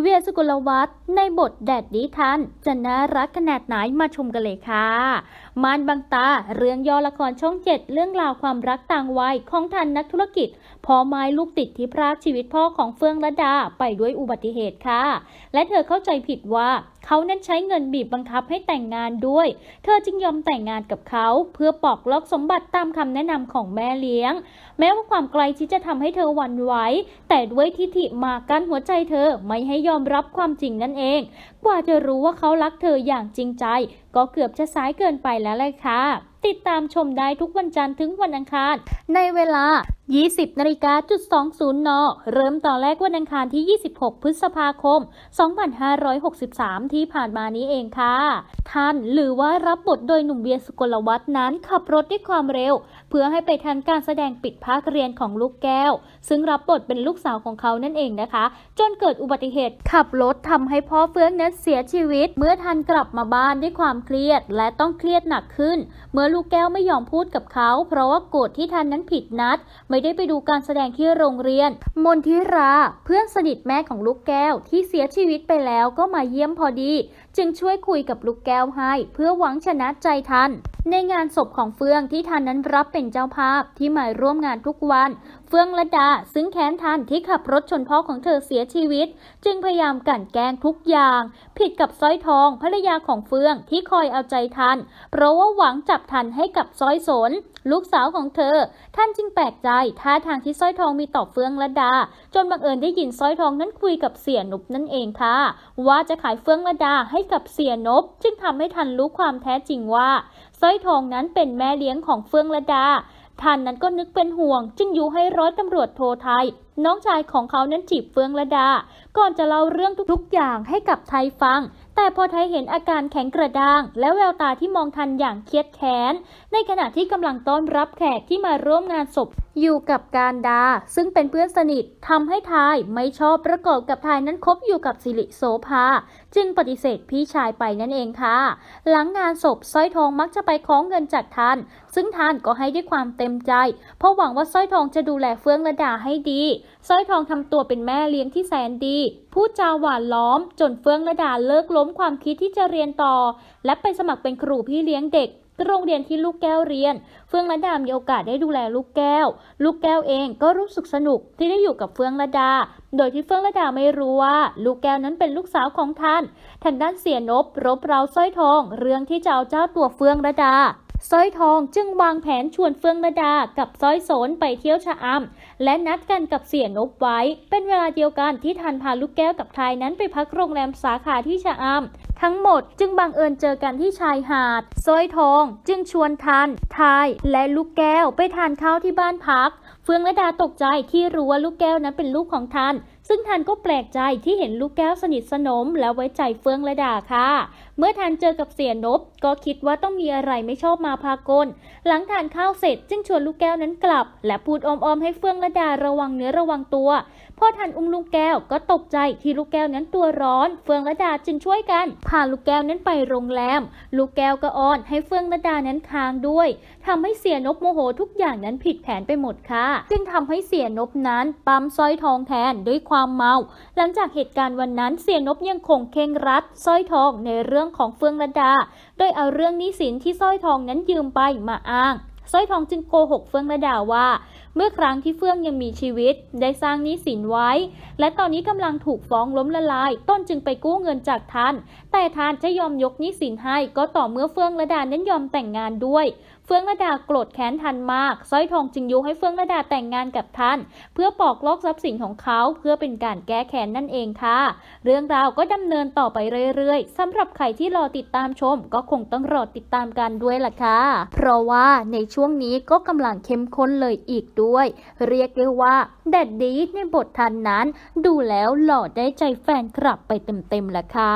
เวียสุกุลวัฒน์ในบทแดดดีทันจะน่ารักขนาดไหนมาชมกันเลยค่ะ มานบางตาเรื่องย่อละครช่องเจ็ดเรื่องราวความรักต่างวัยของทันนักธุรกิจพอไม้ลูกติดที่พรากชีวิตพ่อของเฟื่องระดาไปด้วยอุบัติเหตุค่ะ และเธอเข้าใจผิดว่า เขานั้นใช้เงินบีบบังคับให้แต่งงานด้วย เธอจึงยอมแต่งงานกับเขา เพื่อปอกลอกสมบัติตามคำแนะนำของแม่เลี้ยง แม้ว่าความไกลชีจะทำให้เธอหวั่นไหวแต่ด้วยทิฐิมากั้นหัวใจเธอไม่ให้ยอมรับความจริงนั่นเอง กว่าจะรู้ว่าเขารักเธออย่างจริงใจ ก็เกือบจะสายเกินไปแล้วเลยค่ะ ติดตามชมได้ทุกวันจันทร์ถึงวันอังคาร ในเวลา 20นาฬิกาจุด20 น เริ่มต่อแรกวันอังคารที่ 26 พฤษภาคม 2563 ที่ผ่านมานี้เองค่ะ ท่านหรือว่ารับบทโดยหนุ่มเบียร์สกลวัฒน์นั้นขับรถด้วยความเร็ว เพื่อให้ไปทันการแสดงปิดภาคเรียนของลูกแก้ว ซึ่งรับบทเป็นลูกสาวของเขานั่นเองนะคะ จนเกิดอุบัติเหตุขับรถทำให้พ่อเฟืองนั้นเสียชีวิต เมื่อทันกลับมาบ้านด้วยความเครียด และต้องเครียดหนักขึ้น เมื่อลูกแก้วไม่ยอมพูดกับเขา เพราะว่าโกรธที่ทันนั้นผิดนัด ไม่ได้ไปดูการแสดงที่โรงเรียน มนทิรา เพื่อนสนิทแม่ของลูกแก้วที่เสียชีวิตไปแล้วก็มาเยี่ยมพอดี จึงช่วยคุยกับลูกแก้วให้ เพื่อหวังชนะใจทัน ในงานศพของเฟืองที่ทันนั้นรับเป็นเจ้าภาพที่มาร่วมงานทุกวัน ฟื่องละดา ซึ่งแค้นทันที่ขับรถชนพ่อของเธอเสียชีวิต จึงพยายามกั่นแกล้งทุกอย่าง ผิดกับสร้อยทองภรรยาของเฟื่องที่คอยเอาใจทัน เพราะว่าหวังจับทันให้กับสร้อยสน ลูกสาวของเธอ ท่านจึงแปลกใจท่าทางที่สร้อยทองมีต่อเฟื่องละดา จนบังเอิญได้ยินสร้อยทองนั้นคุยกับเสียนบนั่นเองค่ะ ว่าจะขายเฟื่องละดาให้กับเสียนบ จึงทำให้ทันรู้ความแท้จริงว่าสร้อยทองนั้นเป็นแม่เลี้ยงของเฟื่องละดา ท่านนั้นก็นึกเป็นห่วง จึงยุให้ร้อยตำรวจโทไทยน้องชายของเขานั้นจีบเฟืองละดา ก่อนจะเล่าเรื่องทุกๆอย่างให้กับไทยฟัง แต่พอไทยเห็นอาการแข็งกระด้าง และแววตาที่มองทันอย่างเครียดแค้น ในขณะที่กำลังต้อนรับแขกที่มาร่วมงานศพอยู่กับการดา ซึ่งเป็นเพื่อนสนิททำให้ทายไม่ชอบประกอบกับทายนั้นคบอยู่กับสิริโสภา จึงปฏิเสธพี่ชายไปนั่นเองค่ะ หลังงานศพสร้อยทองมักจะไปขอเงินจากทันซึ่งทานก็ให้ด้วยความเต็มใจ เพราะหวังว่าสร้อยทองจะดูแลเฟื่องระดาให้ดีสร้อยทองทำตัวเป็นแม่เลี้ยงที่แสนดี พูดจาหวานล้อม จนเฟื่องระดาเลิกล้มความคิดที่จะเรียนต่อ และไปสมัครเป็นครูพี่เลี้ยงเด็กโรงเรียนที่ลูกแก้วเรียน เฟื่องระดามีโอกาสได้ดูแลลูกแก้ว ลูกแก้วเองก็รู้สึกสนุกที่ได้อยู่กับเฟื่องระดา โดยที่เฟื่องระดาไม่รู้ว่า ลูกแก้วนั้นเป็นลูกสาวของท่าน ทางด้านเสียนบรบเร้าสร้อยทอง เรื่องที่จะเอาเจ้าตัวเฟื่องระดา สร้อยทองจึงวางแผนชวนเฟื่องระดากับสร้อยโสนไปเที่ยวชะอำและนัดกันกับเสี่ยนบไว้ เป็นเวลาเดียวกันที่ทันพาลูกแก้วกับทายนั้นไปพักโรงแรมสาขาที่ชะอำทั้งหมดจึงบังเอิญเจอกันที่ชายหาดสร้อยทองจึงชวนทันทายและลูกแก้วไปทานข้าวที่บ้านพัก เฟืองระดาตกใจที่รู้ว่าลูกแก้วนั้นเป็นลูกของทัน ซึ่งทันก็แปลกใจที่เห็นลูกแก้วสนิทสนม และไว้ใจเฟืองระดาค่ะ เมื่อทันเจอกับเสียนบก็คิดว่าต้องมีอะไรไม่ชอบมาพากล หลังทานข้าวเสร็จจึงชวนลูกแก้วนั้นกลับ และพูดอมๆให้เฟืองระดาระวังเนื้อระวังตัว พอทันอุ้มลูกแก้วก็ตกใจที่ลูกแก้วนั้นตัวร้อน เฟืองระดาจึงช่วยกันพาลูกแก้วนั้นไปโรงแรม ลูกแก้วก็อ้อนให้เฟืองระดานั้นค้างด้วยทำให้เสียนบโมโหทุกอย่างนั้นผิดแผนไปหมดค่ะจึงทำให้เสียนบนั้นปั๊มสร้อยทองแทนด้วยความเมา หลังจากเหตุการณ์วันนั้นเสียนบยังคงเคร่งรัดสร้อยทองในเรื่องของเฟื่องระดา โดยเอาเรื่องหนี้สินที่สร้อยทองนั้นยืมไปมาอ้างสร้อยทองจึงโกหกเฟื่องระดาว่า เมื่อครั้งที่เฟื่องยังมีชีวิต ได้สร้างหนี้สินไว้ และตอนนี้กำลังถูกฟ้องล้มละลาย ต้นจึงไปกู้เงินจากท่าน แต่ท่านจะยอมยกหนี้สินให้ก็ต่อเมื่อเฟื่องระดานั้นยอมแต่งงานด้วยเฟื่องระดาโกรธแค้นทันมากสร้อยทองจึงยุให้เฟื่องระดาแต่งงานกับท่าน เพื่อปอกลอกทรัพย์สินของเขาเพื่อเป็นการแก้แค้นนั่นเองค่ะ เรื่องราวก็ดำเนินต่อไปเรื่อยๆสำหรับใครที่รอติดตามชม ก็คงต้องรอติดตามกันด้วยล่ะค่ะ เพราะว่าในช่วงนี้ก็กำลังเข้มข้นเลยอีกด้วย เรียกได้ว่าแดดดีในบททันนั้น ดูแล้วหล่อได้ใจแฟนคลับไปเต็มๆล่ะค่ะ